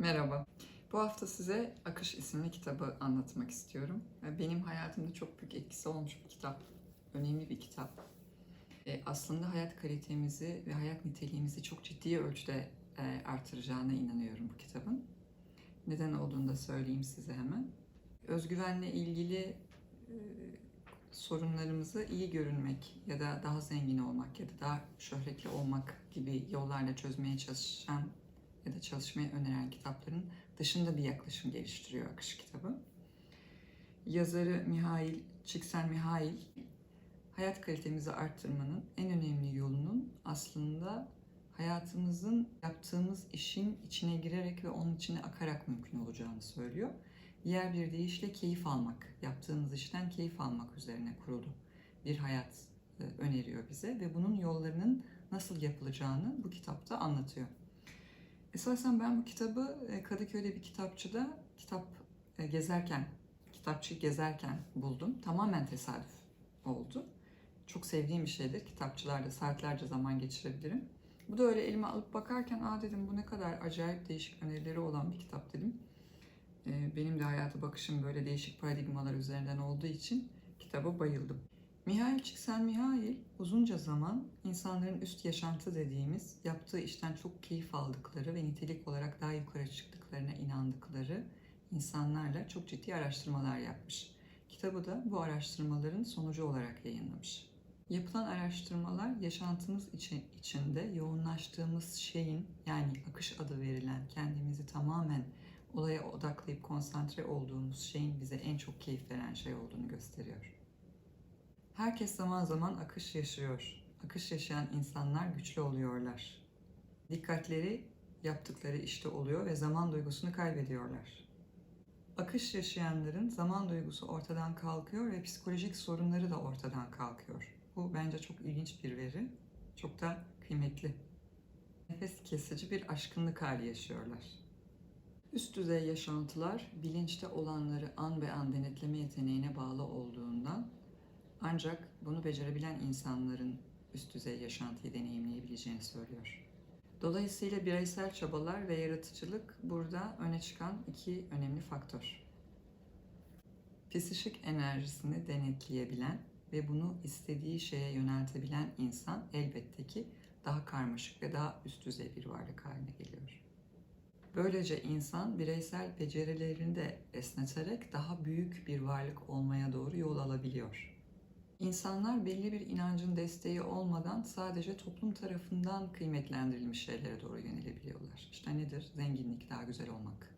Merhaba. Bu hafta size Akış isimli kitabı anlatmak istiyorum. Benim hayatımda çok büyük etkisi olmuş bir kitap. Önemli bir kitap. E, aslında hayat kalitemizi ve hayat niteliğimizi çok ciddi ölçüde e, artıracağına inanıyorum bu kitabın. Neden olduğunu da söyleyeyim size hemen. Özgüvenle ilgili e, sorunlarımızı iyi görünmek ya da daha zengin olmak ya da daha şöhretli olmak gibi yollarla çözmeye çalışan ya da çalışmayı öneren kitapların dışında bir yaklaşım geliştiriyor Akış kitabı. Yazarı Mihail Csikszentmihalyi hayat kalitemizi arttırmanın en önemli yolunun aslında hayatımızın yaptığımız işin içine girerek ve onun içine akarak mümkün olacağını söylüyor. Diğer bir deyişle keyif almak, yaptığımız işten keyif almak üzerine kurulu bir hayat e, öneriyor bize ve bunun yollarının nasıl yapılacağını bu kitapta anlatıyor. Esasen ben bu kitabı e, Kadıköy'de bir kitapçıda kitap e, gezerken, kitapçıyı gezerken buldum. Tamamen tesadüf oldu. Çok sevdiğim bir şeydir. Kitapçılarda saatlerce zaman geçirebilirim. Bu da öyle elime alıp bakarken aa dedim bu ne kadar acayip değişik önerileri olan bir kitap dedim. E, Benim de hayata bakışım böyle değişik paradigmalar üzerinden olduğu için kitaba bayıldım. Mihail Csikszentmihalyi uzunca zaman insanların üst yaşantı dediğimiz yaptığı işten çok keyif aldıkları ve nitelik olarak daha yukarı çıktıklarına inandıkları insanlarla çok ciddi araştırmalar yapmış. Kitabı da bu araştırmaların sonucu olarak yayınlamış. Yapılan araştırmalar yaşantımız içi- içinde yoğunlaştığımız şeyin yani akış adı verilen kendimizi tamamen olaya odaklayıp konsantre olduğumuz şeyin bize en çok keyif veren şey olduğunu gösteriyor. Herkes zaman zaman akış yaşıyor. Akış yaşayan insanlar güçlü oluyorlar. Dikkatleri yaptıkları işte oluyor ve zaman duygusunu kaybediyorlar. Akış yaşayanların zaman duygusu ortadan kalkıyor ve psikolojik sorunları da ortadan kalkıyor. Bu bence çok ilginç bir veri. Çok da kıymetli. Nefes kesici bir aşkınlık hali yaşıyorlar. Üst düzey yaşantılar bilinçte olanları an be an denetleme yeteneğine bağlı olduğundan ancak bunu becerebilen insanların üst düzey yaşantıyı deneyimleyebileceğini söylüyor. Dolayısıyla bireysel çabalar ve yaratıcılık burada öne çıkan iki önemli faktör. Psişik enerjisini denetleyebilen ve bunu istediği şeye yöneltebilen insan elbette ki daha karmaşık ve daha üst düzey bir varlık haline geliyor. Böylece insan bireysel becerilerini de esneterek daha büyük bir varlık olmaya doğru yol alabiliyor. İnsanlar belli bir inancın desteği olmadan sadece toplum tarafından kıymetlendirilmiş şeylere doğru yönelebiliyorlar. İşte nedir? Zenginlik, daha güzel olmak,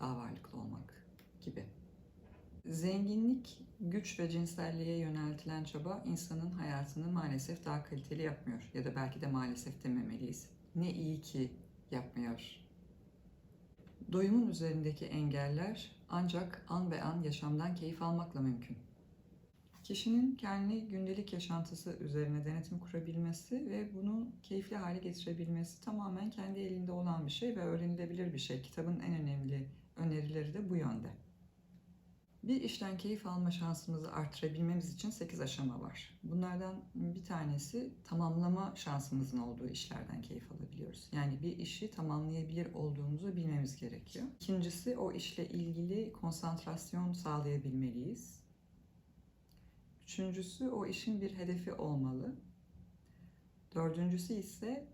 daha varlıklı olmak gibi. Zenginlik, güç ve cinselliğe yöneltilen çaba insanın hayatını maalesef daha kaliteli yapmıyor. Ya da belki de maalesef dememeliyiz. Ne iyi ki yapmıyor. Doyumun üzerindeki engeller ancak an be an yaşamdan keyif almakla mümkün. Kişinin kendi gündelik yaşantısı üzerine denetim kurabilmesi ve bunu keyifli hale getirebilmesi tamamen kendi elinde olan bir şey ve öğrenilebilir bir şey. Kitabın en önemli önerileri de bu yönde. Bir işten keyif alma şansımızı artırabilmemiz için 8 aşama var. Bunlardan bir tanesi tamamlama şansımızın olduğu işlerden keyif alabiliyoruz. Yani bir işi tamamlayabilir olduğumuzu bilmemiz gerekiyor. İkincisi o işle ilgili konsantrasyon sağlayabilmeliyiz. Üçüncüsü o işin bir hedefi olmalı. Dördüncüsü ise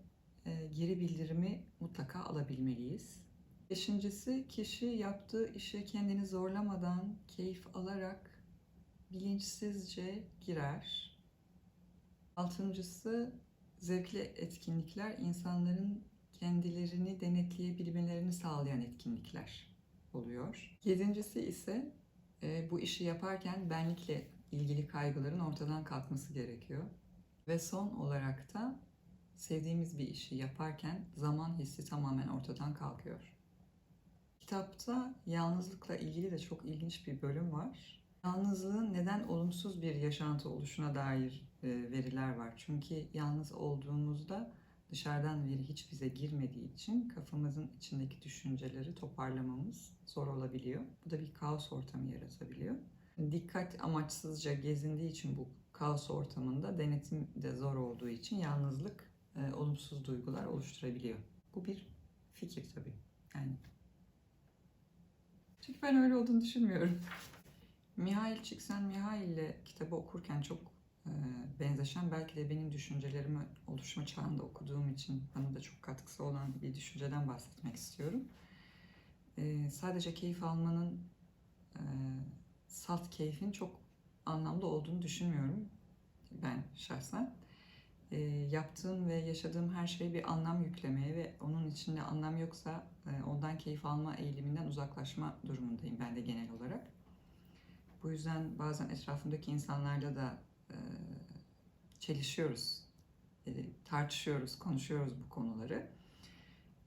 e, geri bildirimi mutlaka alabilmeliyiz. Beşincisi kişi yaptığı işe kendini zorlamadan keyif alarak bilinçsizce girer. Altıncısı zevkli etkinlikler insanların kendilerini denetleyebilmelerini sağlayan etkinlikler oluyor. Yedincisi ise e, bu işi yaparken benlikle ilgili kaygıların ortadan kalkması gerekiyor. Ve son olarak da sevdiğimiz bir işi yaparken zaman hissi tamamen ortadan kalkıyor. Kitapta yalnızlıkla ilgili de çok ilginç bir bölüm var. Yalnızlığın neden olumsuz bir yaşantı oluşuna dair e, veriler var. Çünkü yalnız olduğumuzda dışarıdan veri hiç bize girmediği için kafamızın içindeki düşünceleri toparlamamız zor olabiliyor. Bu da bir kaos ortamı yaratabiliyor. Dikkat amaçsızca gezindiği için bu kaos ortamında denetim de zor olduğu için yalnızlık e, olumsuz duygular oluşturabiliyor. Bu bir fikir tabii. Yani ben öyle olduğunu düşünmüyorum. Mihail Csikszentmihalyi ile kitabı okurken çok e, benzeşen belki de benim düşüncelerimi oluşma çağında okuduğum için bana da çok katkısı olan bir düşünceden bahsetmek istiyorum. E, sadece keyif almanın e, salt keyfin çok anlamlı olduğunu düşünmüyorum ben şahsen. E, yaptığım ve yaşadığım her şeye bir anlam yüklemeye ve onun içinde anlam yoksa e, ondan keyif alma eğiliminden uzaklaşma durumundayım ben de genel olarak. Bu yüzden bazen etrafımdaki insanlarla da e, çelişiyoruz, e, tartışıyoruz, konuşuyoruz bu konuları.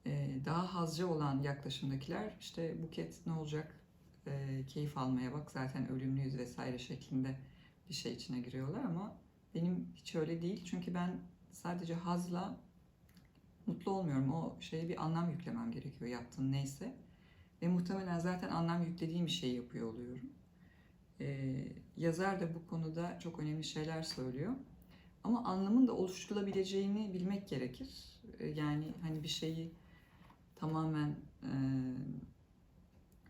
E, daha hazcı olan yaklaşımdakiler işte buket ne olacak, e, keyif almaya bak zaten ölümlüyüz vesaire şeklinde bir şey içine giriyorlar ama benim hiç öyle değil. Çünkü ben sadece hazla mutlu olmuyorum. O şeye bir anlam yüklemem gerekiyor yaptığın neyse. Ve muhtemelen zaten anlam yüklediğim bir şey yapıyor oluyorum. Ee, yazar da bu konuda çok önemli şeyler söylüyor. Ama anlamın da oluşturulabileceğini bilmek gerekir. Ee, yani hani bir şeyi tamamen e,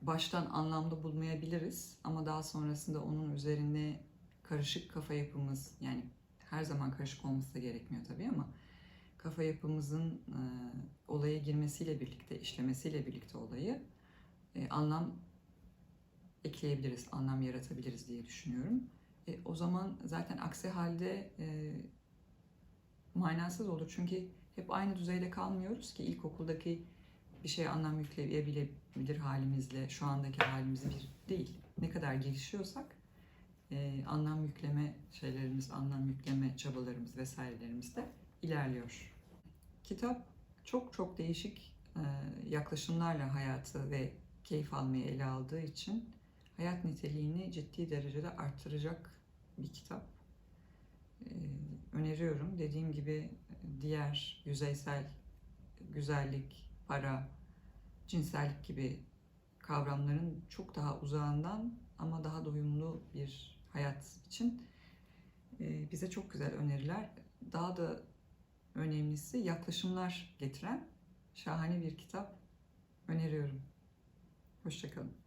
baştan anlamda bulmayabiliriz. Ama daha sonrasında onun üzerine karışık kafa yapımız yani her zaman karışık olması da gerekmiyor tabii ama kafa yapımızın e, olaya girmesiyle birlikte, işlemesiyle birlikte olayı e, anlam ekleyebiliriz, anlam yaratabiliriz diye düşünüyorum. E, o zaman zaten aksi halde e, manasız olur. Çünkü hep aynı düzeyde kalmıyoruz ki ilkokuldaki bir şeye anlam yükleyebilir halimizle şu andaki halimiz bir değil. Ne kadar gelişiyorsak e, anlam yükleme şeylerimiz, anlam yükleme çabalarımız vesairelerimiz de ilerliyor. Kitap çok çok değişik e, yaklaşımlarla hayatı ve keyif almayı ele aldığı için hayat niteliğini ciddi derecede arttıracak bir kitap. E, öneriyorum. Dediğim gibi diğer yüzeysel güzellik, para, cinsellik gibi kavramların çok daha uzağından ama daha doyumlu bir hayat için e, bize çok güzel öneriler. Daha da önemlisi yaklaşımlar getiren şahane bir kitap öneriyorum. Hoşçakalın.